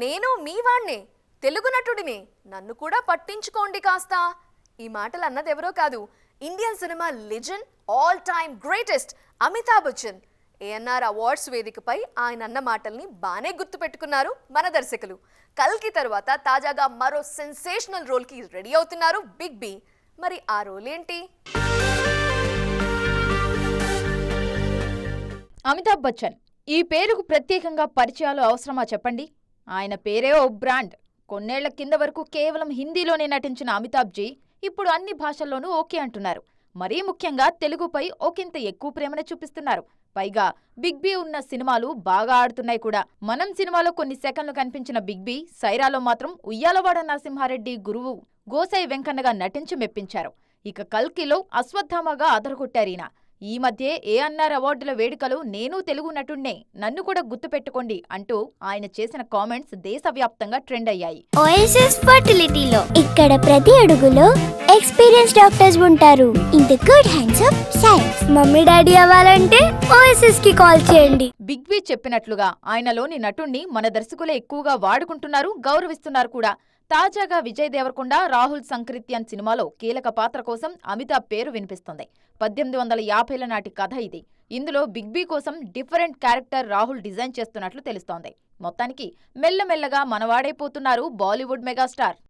నేను మీ వాణ్ణే తెలుగు నటుడిని. నన్ను కూడా పట్టించుకోండి కాస్త. ఈ మాటలు అన్నది ఎవరో కాదు. Indian cinema legend all time greatest Amitabh Bachchan. ANR awards వేదికపై ఆయన అన్న మాటల్ని బాగానే గుర్తుపెట్టుకున్నారు మన దర్శకులు. కల్కి తర్వాత తాజాగా మరో సెన్సేషనల్ రోల్కి రెడీ అవుతున్నారు బిగ్ బి. మరి ఆ రోల్ ఏంటి? అమితాబ్ బచ్చన్ ఈ పేరుకు ప్రత్యేకంగా పరిచయాలు అవసరమా చెప్పండి? ఆయన పేరే ఓ బ్రాండ్. కొన్నేళ్ళ కింద వరకు కేవలం హిందీలోనే నటించిన అమితాబ్జీ ఇప్పుడు అన్ని భాషల్లోనూ ఓకే అంటున్నారు. మరీ ముఖ్యంగా తెలుగుపై ఒకంత ఎక్కువ ప్రేమను చూపిస్తున్నారు. పైగా బిగ్ బి ఉన్న సినిమాలు బాగా ఆడుతున్నాయి కూడా. మనం సినిమాలో కొన్ని సెకండ్లు కనిపించిన బిగ్ బి సైరాలో మాత్రం ఉయ్యాలవాడ నరసింహారెడ్డి గురువు గోసాయి వెంకన్నగా నటించి మెప్పించారు. ఇక కల్కిలో అశ్వత్థామగా అదరగొట్టారీన ఈ మధ్య ఏఎన్ఆర్ అవార్డుల వేడుకలో నేను తెలుగు నటుణ్ణే నన్ను కూడా గుర్తుపెట్టుకోండి అంటూ ఆయన చేసిన కామెంట్స్ దేశవ్యాప్తంగా ట్రెండ్ అయ్యాయి. ఓఎస్ఎస్ ఫర్టిలిటీలో ఇక్కడ ప్రతి అడుగులో ఎక్స్పీరియన్స్ డాక్టర్స్ ఉంటారు. In the good hands of science mummy daddy అవ్వాలంటే ఓఎస్ఎస్కి కాల్ చేయండి. బిగ్ బి చెప్పినట్లుగా ఆయనలోని నటుణ్ణి మన దర్శకులే ఎక్కువగా వాడుకుంటున్నారు గౌరవిస్తున్నారు కూడా. తాజాగా విజయ్ దేవరకొండ రాహుల్ సంక్రిత్యన్ సినిమాలో కీలక పాత్ర కోసం అమితాబ్ పేరు వినిపిస్తుంది. పద్దెనిమిది వందల యాభైల నాటి కథ ఇది. ఇందులో బిగ్ బి కోసం డిఫరెంట్ క్యారెక్టర్ రాహుల్ డిజైన్ చేస్తున్నట్లు తెలుస్తోంది. మొత్తానికి మెల్లమెల్లగా మనవాడైపోతున్నారు బాలీవుడ్ మెగాస్టార్.